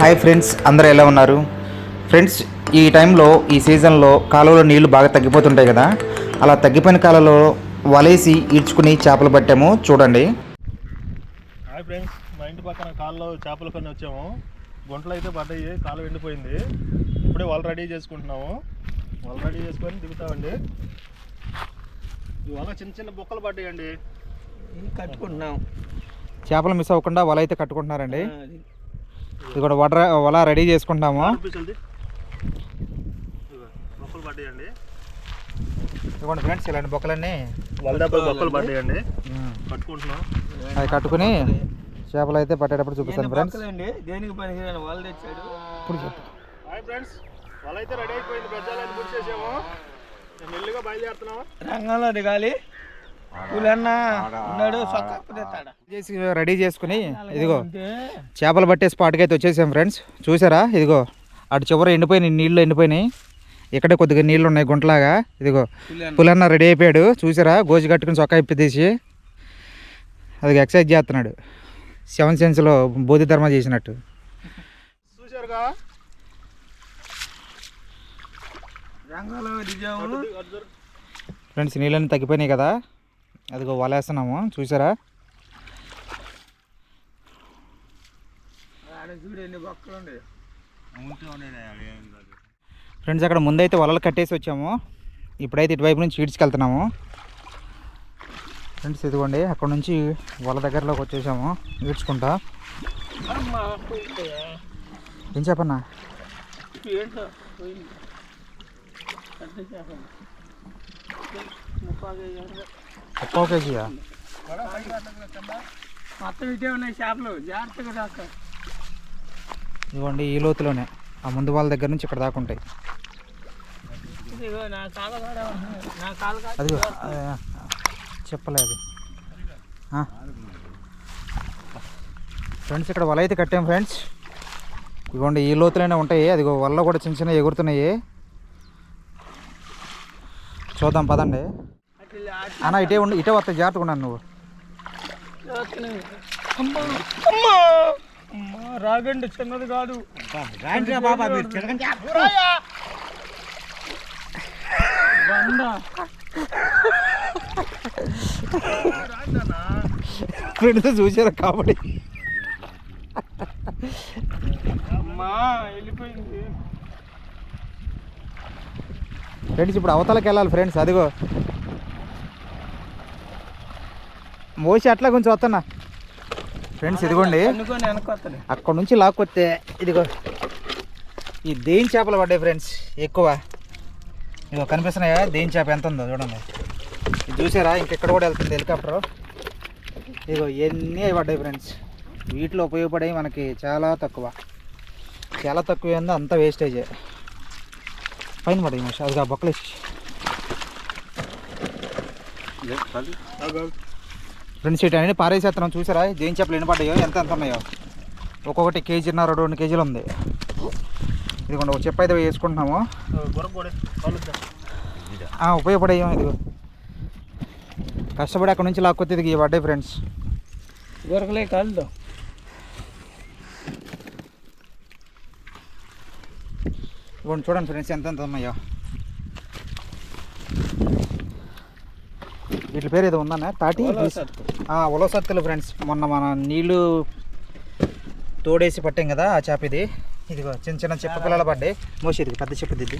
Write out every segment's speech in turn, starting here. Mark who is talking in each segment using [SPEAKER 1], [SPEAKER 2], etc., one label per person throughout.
[SPEAKER 1] Hi friends అందరూ ఎలా ఉన్నారు? ఫ్రెండ్స్ ఈ టైంలో ఈ సీజన్లో కాలువలో నీళ్ళు బాగా తగ్గిపోతుంటాయి కదా? అలా తగ్గిపోయిన కాలంలో వలేసి ఈడ్చుకుని చేపలు పట్టాము. చూడండి.
[SPEAKER 2] హాయ్ ఫ్రెండ్స్ మా ఇంటి పక్కన కాల్లో చేపలు కొన్ని వచ్చాము. గుంటలు అయితే పడ్డాయి కాలు ఎండిపోయింది. ఇప్పుడే వల రెడీ చేసుకుంటున్నాము. వల రెడీ చేసుకొని దిగుతామండి. ఈ వల చిన్న చిన్న బొక్కలు పడ్డాయండి.
[SPEAKER 3] కట్టుకుంటున్నాం.
[SPEAKER 1] చేపలు మిస్ అవ్వకుండా వల అయితే కట్టుకుంటున్నారండి. ఇది కూడా వడ వల రెడీ చేసుకుంటాము. ఇదిగోండి ఫ్రెండ్స్ ఇలాంటి బొక్కలన్నీ
[SPEAKER 2] బొక్కలు పడ్డాయండి.
[SPEAKER 1] అది కట్టుకుని చేపలు అయితే పట్టేటప్పుడు చూపిస్తాను ఫ్రెండ్స్.
[SPEAKER 3] దేనికి పనికిరాని వాళ్ళు తెచ్చాడు
[SPEAKER 1] ఇప్పుడు చెప్పు.
[SPEAKER 2] హాయ్ ఫ్రెండ్స్ వల అయితే రెడీ అయిపోయింది. పెద్దాలని పూర్తి చేసాము మేము మెల్లిగా బయలుదేరుతున్నాము
[SPEAKER 3] రంగంలో దిగాలి.
[SPEAKER 1] చేసి రెడీ చేసుకుని ఇదిగో చేపలు పట్టే స్పాట్కి అయితే వచ్చేసాం ఫ్రెండ్స్. చూసారా? ఇదిగో అటు చివర ఎండిపోయినాయి నీళ్ళు ఎండిపోయినాయి. ఇక్కడే కొద్దిగా నీళ్ళు ఉన్నాయి గుంటలాగా. ఇదిగో పులన్న రెడీ అయిపోయాడు. చూసారా? గోజు కట్టుకుని చొక్కా ఇప్పి తీసి. అది ఎక్సర్సైజ్ చేస్తున్నాడు. సెవెన్ సెన్స్లో బోధి ధర్మ చేసినట్టు.
[SPEAKER 2] జరుగు.
[SPEAKER 1] ఫ్రెండ్స్ నీళ్ళన్నీ తగ్గిపోయినాయి కదా. అదిగో వలేస్తున్నాము. చూసారా? ఫ్రెండ్స్ అక్కడ ముందైతే వలలు కట్టేసి వచ్చాము. ఇప్పుడైతే ఇటువైపు నుంచి ఈడ్చుకెళ్తున్నాము ఫ్రెండ్స్ ఇదిగోండి అక్కడ నుంచి వల దగ్గరలోకి వచ్చేసాము. ఈడ్చుకుంటా. ఏం చెప్పన్నా?
[SPEAKER 3] ఏంటో
[SPEAKER 1] ఒక్కో కేజీయా
[SPEAKER 3] మొత్తం ఇటే ఉన్నాయి చేపలు జాగ్రత్తగా దాకా
[SPEAKER 1] ఇదిగోండి ఈ లోతులోనే. ఆ ముందు వాళ్ళ దగ్గర నుంచి ఇక్కడ దాకా ఉంటాయి. ఆ, చెప్పలేదు. ఫ్రెండ్స్ ఇక్కడ వల అయితే కట్టాం ఫ్రెండ్స్. ఇదిగోండి ఈ లోతులోనే ఉంటాయి. అదిగో వల్ల కూడా చిన్న చిన్న ఎగురుతున్నాయి. చూద్దాం పదండి. అన్న ఇటే ఉండి ఇటే వస్తాయి జాగ్రత్తగా ఉన్నాను నువ్వు.
[SPEAKER 3] రాగండి చిన్నది కాదు.
[SPEAKER 1] ఫ్రెండ్స్ చూసారా కాబట్టి
[SPEAKER 3] అమ్మా వెళ్ళిపోయింది.
[SPEAKER 1] ఫ్రెండ్స్ ఇప్పుడు అవతలకి వెళ్ళాలి ఫ్రెండ్స్ అదిగో. మోసి అట్లా కొంచెం వస్తున్నా ఫ్రెండ్స్ ఇదిగోండి. అక్కడ నుంచి లాక్కొస్తే ఇదిగో. ఈ దేని చేపలు పడ్డాయి ఫ్రెండ్స్? ఎక్కువ. ఇదిగో కనిపిస్తున్నాయా? దేని చేప ఎంత ఉందో చూడండి. ఇది చూసారా? ఇంకెక్కడ కూడా వెళ్తుంది హెలికాప్టర్. ఇదిగో ఎన్ని అవి పడ్డాయి ఫ్రెండ్స్? వీటిలో ఉపయోగపడేవి మనకి చాలా తక్కువ. చాలా తక్కువ ఏందో అంతా వేస్టేజే పైన పడ్డాయి మనిషి అది బొక్కలేసి ఫ్రెండ్స్ ఇటు పారేసేస్తున్నాం. చూసారా? దేని చేపలు ఎన్ని పడ్డాయో ఎంత ఎంత ఉన్నాయో. ఒక్కొక్కటి కేజీన్నర రెండు కేజీలు ఉంది. ఇదిగోండి ఒక చెప్పు అయితే వేసుకుంటున్నాము. ఉపయోగపడేయం ఇదిగో. కష్టపడి అక్కడ నుంచి లాక్కొస్తే ఇది పడ్డాయి ఫ్రెండ్స్
[SPEAKER 3] దొరకలే కలుద్దాం
[SPEAKER 1] ఇదిగోండి చూడండి ఫ్రెండ్స్ ఎంత ఎంత ఉన్నాయో. వీటి పేరు ఏదో ఉందన్న? తాటి ఉలసత్తులు ఫ్రెండ్స్ మొన్న మన నీళ్ళు తోడేసి పట్టాం కదా ఆ చేప ఇది ఇదిగో చిన్న చిన్న చెప్ప పిల్లలు పడ్డాయి మోసి ఇది పెద్ద చెప్పు ఇది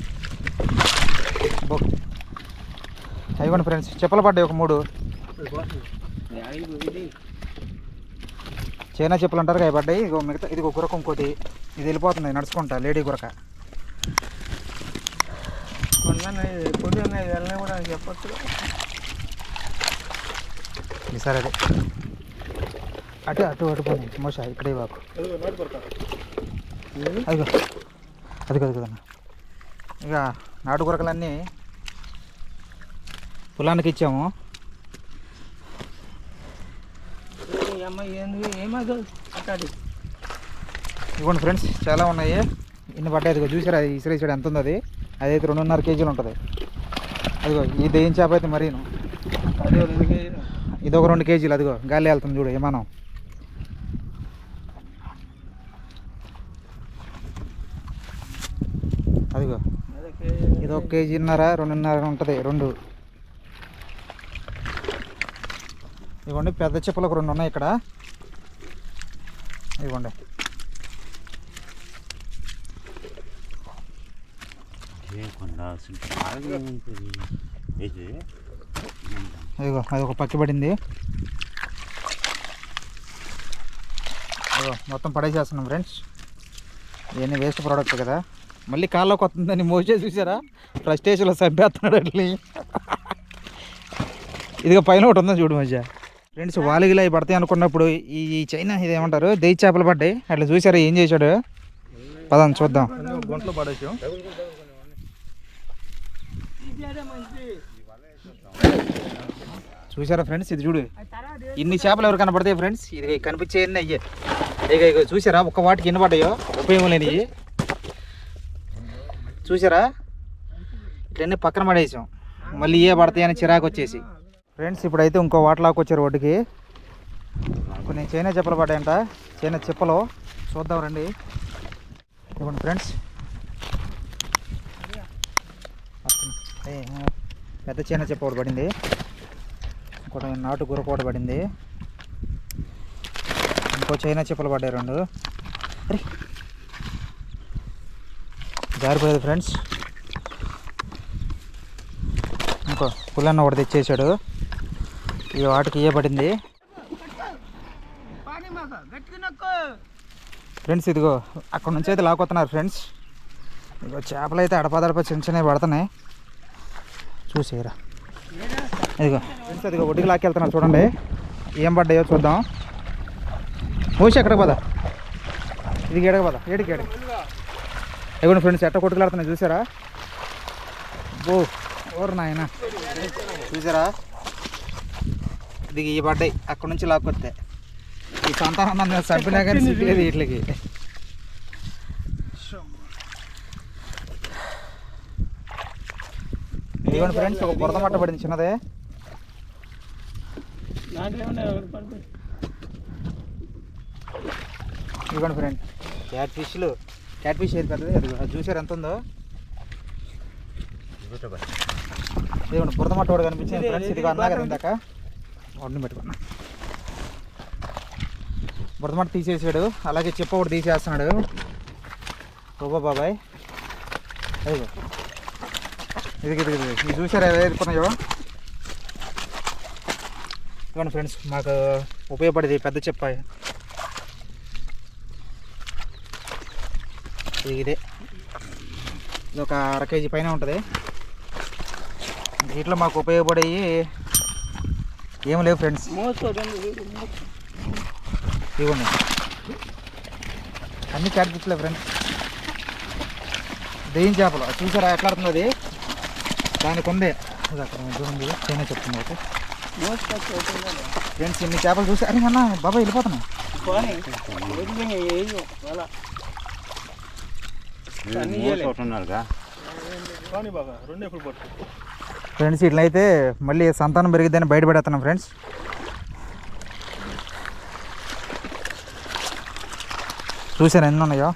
[SPEAKER 1] అయిపోండి ఫ్రెండ్స్ చెప్పలు పడ్డాయి ఒక మూడు. చైనా చెప్పులు అంటారు అవి పడ్డాయి ఇదిగో మిగతా ఇదిగో గురక ఇంకోటి. ఇది వెళ్ళిపోతుంది నడుచుకుంటా లేడీ గురక.
[SPEAKER 3] కొన్ని కొన్ని ఉన్నాయి వెళ్ళినా కూడా చెప్పొచ్చు.
[SPEAKER 1] ఈసారి అదే అటు అటు అటు పోనీ మోసా ఇక్కడే వాకు.
[SPEAKER 2] అదిగో
[SPEAKER 1] అదిగో అదిగో అన్న. ఇక నాటు గురకలన్నీ పొలానికి ఇచ్చాము. ఇవ్వండి ఫ్రెండ్స్ చాలా ఉన్నాయి. ఇన్ని పడ్డాయి అదిగో చూసారా? అది ఇసిరేసాడు ఎంత ఉంది అది? అదైతే రెండున్నర కేజీలు ఉంటుంది. అదిగో ఈ దెయ్యం చేప అయితే మరీను?
[SPEAKER 3] అది
[SPEAKER 1] ఇది ఒక రెండు కేజీలు అదిగో గాలి వెళ్తుంది చూడు విమానం అదిగో ఇది ఒక కేజీన్నర రెండున్నర ఉంటుంది రెండు. ఇవ్వండి పెద్ద చిప్పలకు రెండు ఉన్నాయి ఇక్కడ. ఇవ్వండి ఏ కొండ అదిగో అదొక పక్కిపడింది అదిగో మొత్తం పడేసేస్తున్నాం ఫ్రెండ్స్. ఇవన్నీ వేస్ట్ ప్రోడక్ట్ కదా. మళ్ళీ కాళ్ళకు వస్తుందని మోసే చూసారా? ఫ్రస్టేషన్లో సబ్బేస్తున్నాడు అట్లీ ఇదిగో పైన ఒకటి ఉందని చూడు మధ్య ఫ్రెండ్స్ వాలిగిలా పడతాయి అనుకున్నప్పుడు ఈ చైనా ఇది ఏమంటారు? దెయ్యి చేపలు పడ్డాయి. అట్లా చూసారా ఏం చేశాడు? పదాం చూద్దాం.
[SPEAKER 2] పడేసాం.
[SPEAKER 1] చూసారా ఫ్రెండ్స్ ఇది చూడు. ఇన్ని చేపలు ఎవరు కనపడతాయి ఫ్రెండ్స్ ఇది కనిపించే అయ్యే. ఇక ఇక చూసారా ఒక్క వాటికి ఎన్ని పడ్డాయో? ఉపయోగం లేనివి. చూసారా ఇట్లన్నీ పక్కన పడేసాం. మళ్ళీ ఏ పడతాయని చిరాకు వచ్చేసి. ఫ్రెండ్స్ ఇప్పుడైతే ఇంకో వాటలాకు వచ్చారు ఒడ్డుకి కొన్ని చైనా చెప్పలు పడ్డాయంట. చైనా చెప్పలు. చూద్దాం రండి. ఇవ్వండి ఫ్రెండ్స్ పెద్ద చీన చెప్ప ఒకటి పడింది. ఇంకోటి నాటు గుర్ర కూడా పడింది. ఇంకో చైనా చెప్పలు పడ్డాయి రెండు. జారిపోయేది ఫ్రెండ్స్. ఇంకో పుల్లన్న ఒకటి తెచ్చేసాడు. ఈ వాటికి ఇయ్య పడింది? ఫ్రెండ్స్ ఇదిగో అక్కడ నుంచి అయితే లాక్కొస్తున్నారు ఫ్రెండ్స్. ఇదిగో చేపలు అయితే అడపాదడప చిన్న చిన్నవి పడుతున్నాయి. చూసేయరా. ఇదిగో. ఇదిగో ఒడ్డుకి లాక్కెళ్తున్నారు చూడండి. ఏం పడ్డాయో చూద్దాం. మూసి ఎక్కడికి పద? ఇది ఏడక పద? ఏడికి ఏడకి? ఇదిగోండి ఫ్రెండ్స్ ఎట్ట కొట్టుకులాడుతున్నాయి చూసారా? ఓ ఓరు నాయన. చూసారా? ఇది ఈ పడ్డాయి. అక్కడ నుంచి లాక్కొస్తే. ఈ సంతానం చంపినా కానీ సిగ్గలేదు వీటికి. ఇదిగోండి ఫ్రెండ్స్ ఒక బురద మట్ట పడింది చిన్నదే. ఇదిగోండి ఫ్రెండ్ క్యాట్ ఫిష్లు క్యాట్ ఫిష్ ఏది పెద్దది? అది చూసారు ఎంత ఉందో? ఇదిగోండి బురద మట్ట కూడా కనిపించింది
[SPEAKER 3] ఇది-
[SPEAKER 1] ఫ్రెండ్స్.
[SPEAKER 3] ఇది
[SPEAKER 1] ఇది అన్నా కదా ఇందాక వాడిని పెట్టుకున్నా. బురద మట్ట తీసేసాడు. అలాగే చెప్ప ఒకటి తీసేస్తున్నాడు. రూబా బాబాయ్. అదిగో ఇది ఇది ఇది చూసారా ఎలా ఎదుర్కొన్నాయో ఇవ్వండి ఫ్రెండ్స్ మాకు ఉపయోగపడేది పెద్ద చెప్పాయి. ఇది ఇదే. ఇది ఒక అర కేజీ పైన ఉంటుంది. వీటిలో మాకు ఉపయోగపడేవి ఏం లేవు ఫ్రెండ్స్. ఇవ్వండి అన్ని క్యాట్ ఫ్రెండ్స్. దెయ్యం చేపలు. చూసారా? ఎట్లా అది? దానికి ఉంది ఇది అక్కడ చూడండి చైనా చెప్తుంది అయితే ఫ్రెండ్స్ ఇన్ని చేపలు చూసి అరే అన్న బాబా వెళ్ళిపోతున్నా ఫ్రెండ్స్ ఇట్లయితే మళ్ళీ సంతానం పెరిగిద్దని బయటపడేస్తున్నాం ఫ్రెండ్స్. చూసాను ఎన్ని ఉన్నాయో.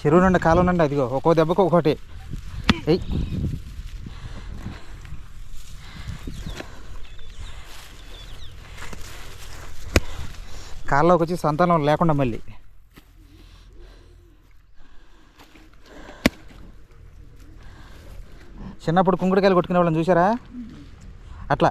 [SPEAKER 1] చెరువు నుండి కాలువ నుండి అదిగో ఒక్కో దెబ్బకు ఒకటి ఎయ్ కాళ్ళలోకి వచ్చి సంతానం లేకుండా మళ్ళీ. చిన్నప్పుడు కుంకుడుకాయలు కొట్టుకునే వాళ్ళని చూసారా అట్లా.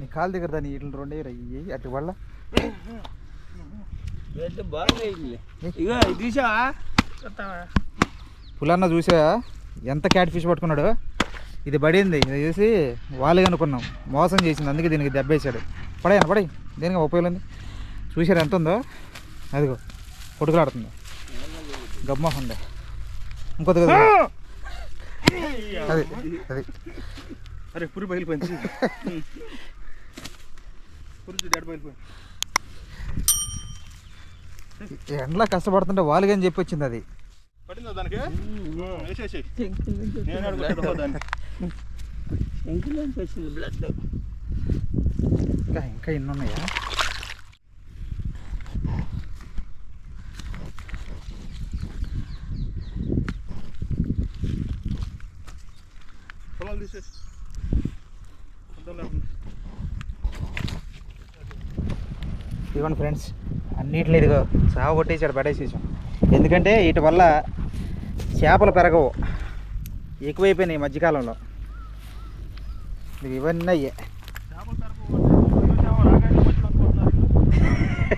[SPEAKER 1] నీ కాలు దగ్గర దాన్ని ఇట్లా రెండే రయ్యి అటు వల్ల. పులన్న చూసా ఎంత క్యాట్ ఫిష్ పట్టుకున్నాడు? ఇది పడింది. ఇది చూసి వాళ్ళు అనుకున్నాం. మోసం చేసింది. అందుకే దీనికి దెబ్బేశాడు పడేయన? పడే దేనికి ఉపయోగం ఉంది చూసారు? ఎంత ఉందో? అదిగో కొడుకులాడుతుంది. గమ్మహ ఉంది ఇంకొద్ది కదా అది అది.
[SPEAKER 2] అరే పురి పగిలిపోయింది పురి డెడ్ పగిలిపోయింది
[SPEAKER 1] ఈ ఎండలో కష్టపడుతుంటే వాళ్ళకి అని చెప్పి వచ్చింది అది.
[SPEAKER 2] పడిందా దానికి? వేసేసి నేను
[SPEAKER 1] ఇంకా ఇంకా ఎన్ని ఉన్నాయా
[SPEAKER 2] పొలాలు తీసేసి అర్థం లేకుండా
[SPEAKER 1] ఇదిగోండి ఫ్రెండ్స్ అన్నిటిని ఇదిగో సాగు కొట్టేసాడు పడేసేసాం ఎందుకంటే వీటి వల్ల చేపలు పెరగవు. ఎక్కువైపోయినాయి మధ్యకాలంలో. ఇవన్నీ అయ్యే.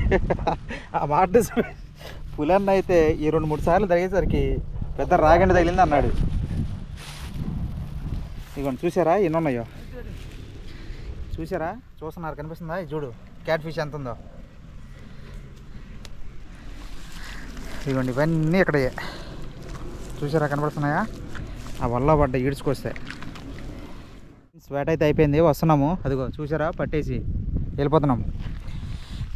[SPEAKER 1] ఆ మాట పులన్న అయితే ఈ రెండు మూడు సార్లు తగిలేసరికి పెద్ద రాగండి తగిలింది అన్నాడు. ఇదిగోండి చూసారా? ఎన్ని ఉన్నాయో? చూసారా? చూస్తున్నారు కనిపిస్తుందా? చూడు క్యాట్ ఫిష్ ఎంత ఉందో. ఇదిగోండి ఇవన్నీ ఇక్కడ. చూసారా కనపడుతున్నాయా ఆ వల్ల పడ్డ ఈడ్చుకొస్తాయి. స్వేట్ అయితే అయిపోయింది వస్తున్నాము. అదిగో చూసారా పట్టేసి వెళ్ళిపోతున్నాము.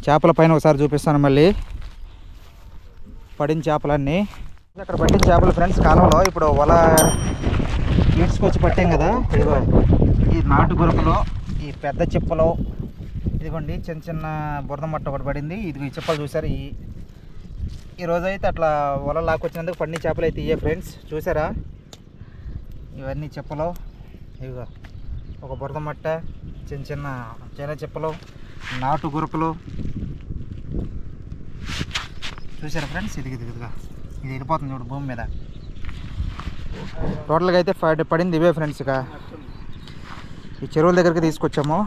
[SPEAKER 1] చేపల పైన ఒకసారి చూపిస్తాను మళ్ళీ. పడిన చేపలన్నీ. అక్కడ పట్టిన చేపలు ఫ్రెండ్స్ కాలంలో ఇప్పుడు వల ఈడ్చుకొచ్చి పట్టాం కదా. ఇదిగో ఈ నాటు గురుకులు ఈ పెద్ద చిప్పలు ఇదిగోండి చిన్న చిన్న బురద మట్ట ఒకటి పడింది. ఇదిగో ఈ చిప్పలు చూసారు ఈ ఈ అయితే అట్లా వల లాక్కొచ్చినందుకు పడిన చేపలు అయితే ఇయ్యే ఫ్రెండ్స్. చూసారా? ఇవన్నీ చెప్పలు ఇవిగా ఒక బురద మట్ట చిన్న చిన్న చిన్న చెప్పలు నాటు గురుకులు. చూసారా ఫ్రెండ్స్? ఇది ఇదిగా ఇది వెళ్ళిపోతుంది చూడు భూమి మీద. టోటల్గా అయితే ఫైవ్ పడింది ఇవే ఫ్రెండ్స్ ఇక. ఈ చెరువుల దగ్గరికి తీసుకొచ్చాము.